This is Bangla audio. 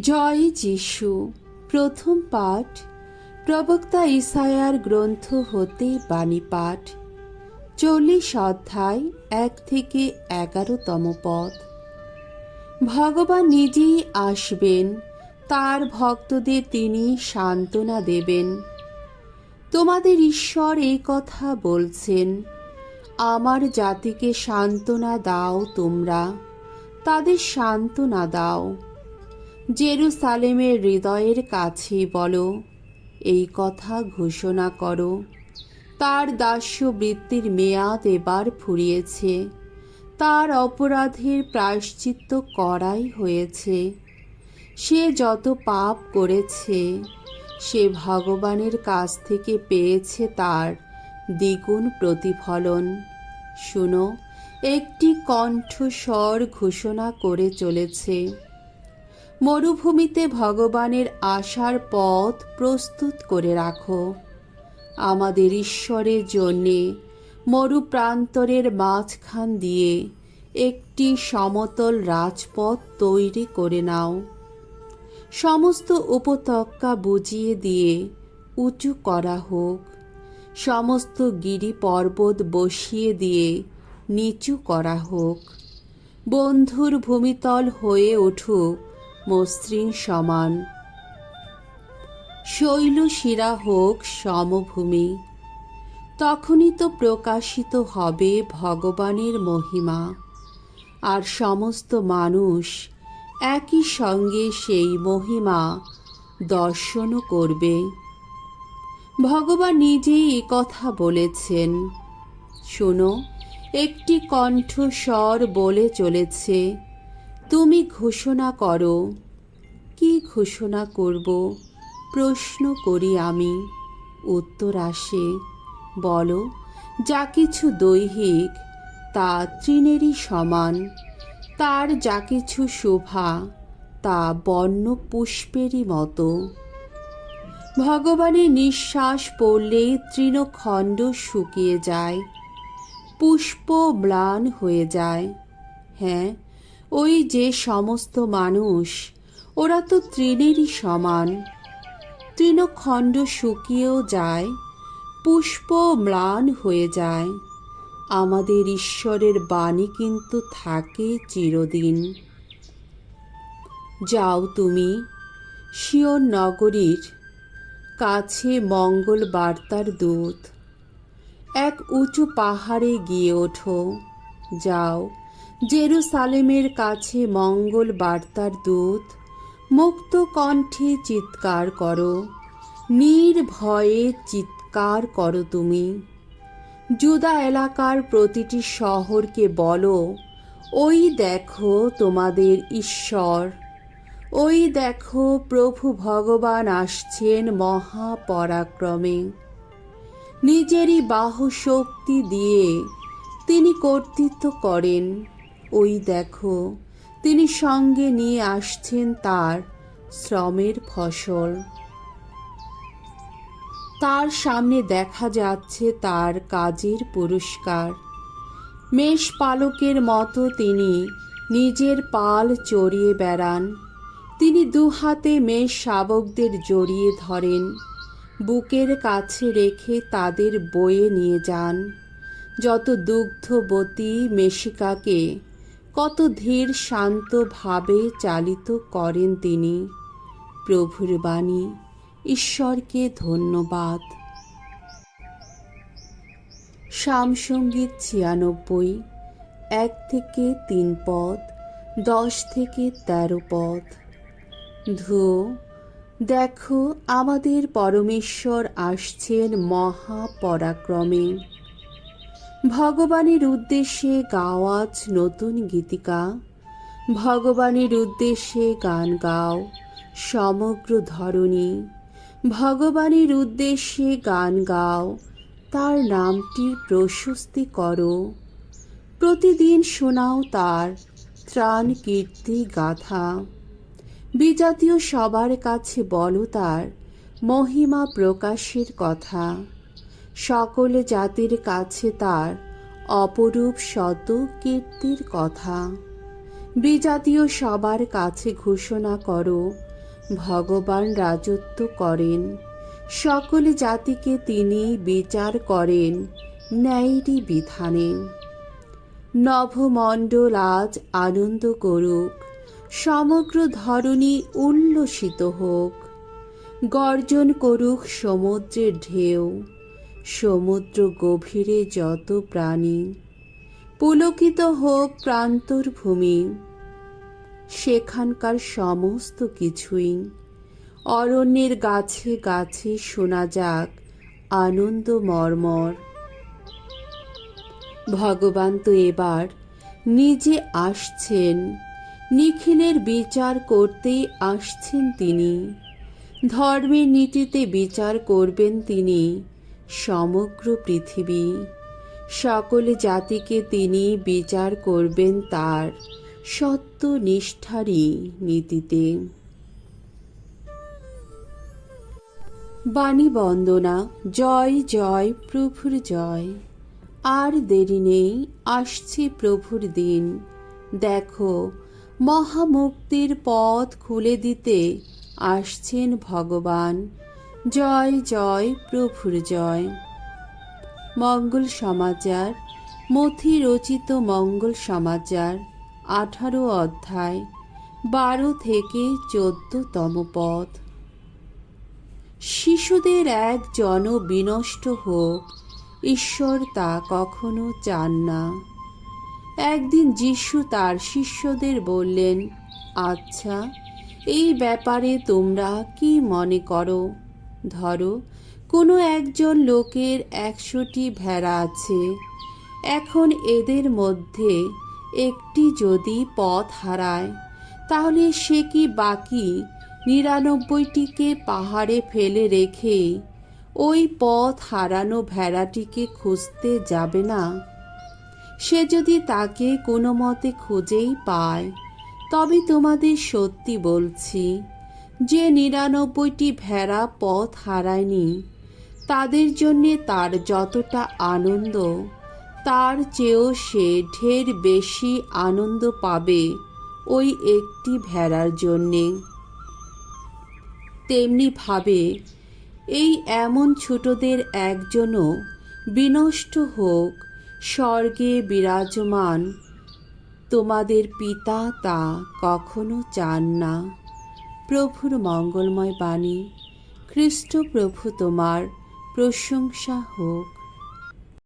জয় যিশু, প্রথম পাঠ। প্রবক্তা ইসায়ার গ্রন্থ হতে বাণী পাঠ। চল্লিশ অধ্যায়, এক থেকে এগারোতম পদ। ভগবান নিজেই আসবেন, তার ভক্তদের তিনি সান্ত্বনা দেবেন। তোমাদের ঈশ্বর এই কথা বলছেন, আমার জাতিকে সান্ত্বনা দাও তোমরা, তাদের সান্ত্বনা দাও। জেরুসালেমের হৃদয়ের কাছে বলো, এই কথা ঘোষণা করো। তার দাস্যবৃত্তির মেয়াদ এবার ফুরিয়েছে। তার অপরাধের প্রায়শ্চিত্ত করাই হয়েছে। সে যত পাপ করেছে, সে ভগবানের কাছ থেকে পেয়েছে তার দ্বিগুণ প্রতিফলন। শুনো, একটি কণ্ঠস্বর ঘোষণা করে চলেছে। মরুভূমিতে ভগবানের আসার পথ প্রস্তুত করে রাখো। আমাদের ঈশ্বরের জন্যে মরুপ্রান্তরের মাঝখান দিয়ে একটি সমতল রাজপথ তৈরি করে নাও। সমস্ত উপত্যকা বুঝিয়ে দিয়ে উঁচু করা হোক। সমস্ত গিরি পর্বত বসিয়ে দিয়ে নিচু করা হোক। বন্ধুর ভূমিতল হয়ে উঠুক। মসৃণ সমান। শৈলশিরা হোক সমভূমি, তখনই তো প্রকাশিত হবে ভগবানের মহিমা। আর সমস্ত মানুষ একই সঙ্গে সেই মহিমা দর্শনও করবে। ভগবান নিজেই কথা বলেছেন। শোনো, একটি কণ্ঠস্বর বলে চলেছে তুমি ঘোষণা করো। কি ঘোষণা করব? প্রশ্ন করি আমি। উত্তর আসে, বলো, যা কিছু দৈহিক, তা তৃণেরই সমান। তার যা কিছু শোভা, তা বন্য পুষ্পেরই মতো। ভগবানের নিঃশ্বাস পড়লে তৃণখণ্ড শুকিয়ে যায়। পুষ্প ম্লান হয়ে যায়। হ্যাঁ ওই যে সমস্ত মানুষ, ওরা তো তৃণেরই সমান। তৃণখণ্ড শুকিয়েও যায়, পুষ্প ম্লান হয়ে যায়। আমাদের ঈশ্বরের বাণী কিন্তু থাকে চিরদিন। যাও তুমি শিওর নগরীর কাছে মঙ্গল বার্তার দূত। এক উঁচু পাহাড়ে গিয়ে ওঠো, যাও। জেরুসালেমের কাছে মঙ্গল বার্তার দূত, মুক্ত কণ্ঠে চিৎকার করো, নির্ভয়ে চিৎকার করো তুমি। জুদা এলাকার প্রতিটি শহরকে বলো, ওই দেখো তোমাদের ঈশ্বর, ওই দেখো প্রভু ভগবান আসছেন মহাপরাক্রমে। নিজেরই বাহু শক্তি দিয়ে তিনি কর্তৃত্ব করেন। ওই দেখো, তিনি সঙ্গে নিয়ে আসছেন তার শ্রমের ফসল। তার সামনে দেখা যাচ্ছে তার কাজের পুরস্কার। মেষ পালকের মতো তিনি নিজের পাল চড়িয়ে বেড়ান। তিনি দু হাতে মেষ শাবকদের জড়িয়ে ধরেন। বুকের কাছে রেখে তাদের বয়ে নিয়ে যান। যত দুগ্ধবতী মেশিকাকে কত ধীর শান্তভাবে চালিত করেন তিনি। প্রভুর বাণী, ঈশ্বরকে ধন্যবাদ। সামসঙ্গীত ছিয়ানব্বই, এক থেকে তিন পদ, দশ থেকে তেরো পদ। ধু, দেখো আমাদের পরমেশ্বর আসছেন মহাপরাক্রমে। ভগবানের উদ্দেশ্যে গাওয়াজ নতুন গীতিকা। ভগবানের উদ্দেশ্যে গান গাও সমগ্র ধরণী। ভগবানের উদ্দেশ্যে গান গাও, তার নামটি প্রশস্তি করো। প্রতিদিন শোনাও তার ত্রাণ কীর্তি গাথা। বিজাতীয় সবার কাছে বলো তার মহিমা প্রকাশের কথা। সকল জাতির কাছে তার অপরূপ শত কীর্তির কথা। বিজাতীয় সবার কাছে ঘোষণা করো, ভগবান রাজত্ব করেন। সকল জাতিকে তিনি বিচার করেন ন্যায়টি বিধানে। নভমণ্ডল আজ আনন্দ করুক, সমগ্র ধরণী উল্লসিত হোক। গর্জন করুক সমুদ্রের ঢেউ। সমুদ্র গভীরে যত প্রাণী, পুলকিত হোক প্রান্তর ভূমি, সেখানকার সমস্ত কিছুই অরণ্যের গাছে গাছে শোনা যাক আনন্দ মর্মর। ভগবান তো এবার নিজে আসছেন, নিখিলের বিচার করতেই আসছেন তিনি, ধর্মের নীতিতে বিচার করবেন তিনি। সমগ্র পৃথিবী। সকল জাতিকে তিনি বিচার করবেন তার সত্য নিষ্ঠারই নীতিতে। বাণী বন্দনা, জয় জয়, প্রভুর জয়। আর দেরি নেই, আসছে প্রভুর দিন। দেখো, মহামুক্তির পথ খুলে দিতে আসছেন ভগবান। জয় জয়, প্রভুর জয়। মঙ্গল সমাচার, মথি রচিত মঙ্গল সমাচার, আঠারো অধ্যায়, বারো থেকে চোদ্দতম পথ। শিশুদের এক জন বিনষ্ট হোক, ঈশ্বর তা কখনো চান না। একদিন যিশু তার শিষ্যদের বললেন আচ্ছা এই ব্যাপারে তোমরা কি মনে করো? ধরো, কোনো একজন লোকের একশোটি ভেড়া আছে। এখন এদের মধ্যে একটি যদি পথ হারায়, তাহলে সে কি বাকি নিরানব্বইটিকে পাহাড়ে ফেলে রেখে ওই পথ হারানো ভেড়াটিকে খুঁজতে যাবে না? সে যদি তাকে কোনো মতে খুঁজেই পায়, তবে তোমাদের সত্যি বলছি যে নিরানব্বইটি ভেড়া পথ হারায়নি, তাদের জন্যে তার যতটা আনন্দ, তার চেয়েও সে ঢের বেশি আনন্দ পাবে ওই একটি ভেড়ার জন্যে। তেমনিভাবে এই এমন ছোটদের একজনও বিনষ্ট হোক, স্বর্গে বিরাজমান, তোমাদের পিতা তা কখনো চান না। প্রভুর মঙ্গলময় বাণী খ্রিস্ট প্রভু তোমার প্রশংসা হোক।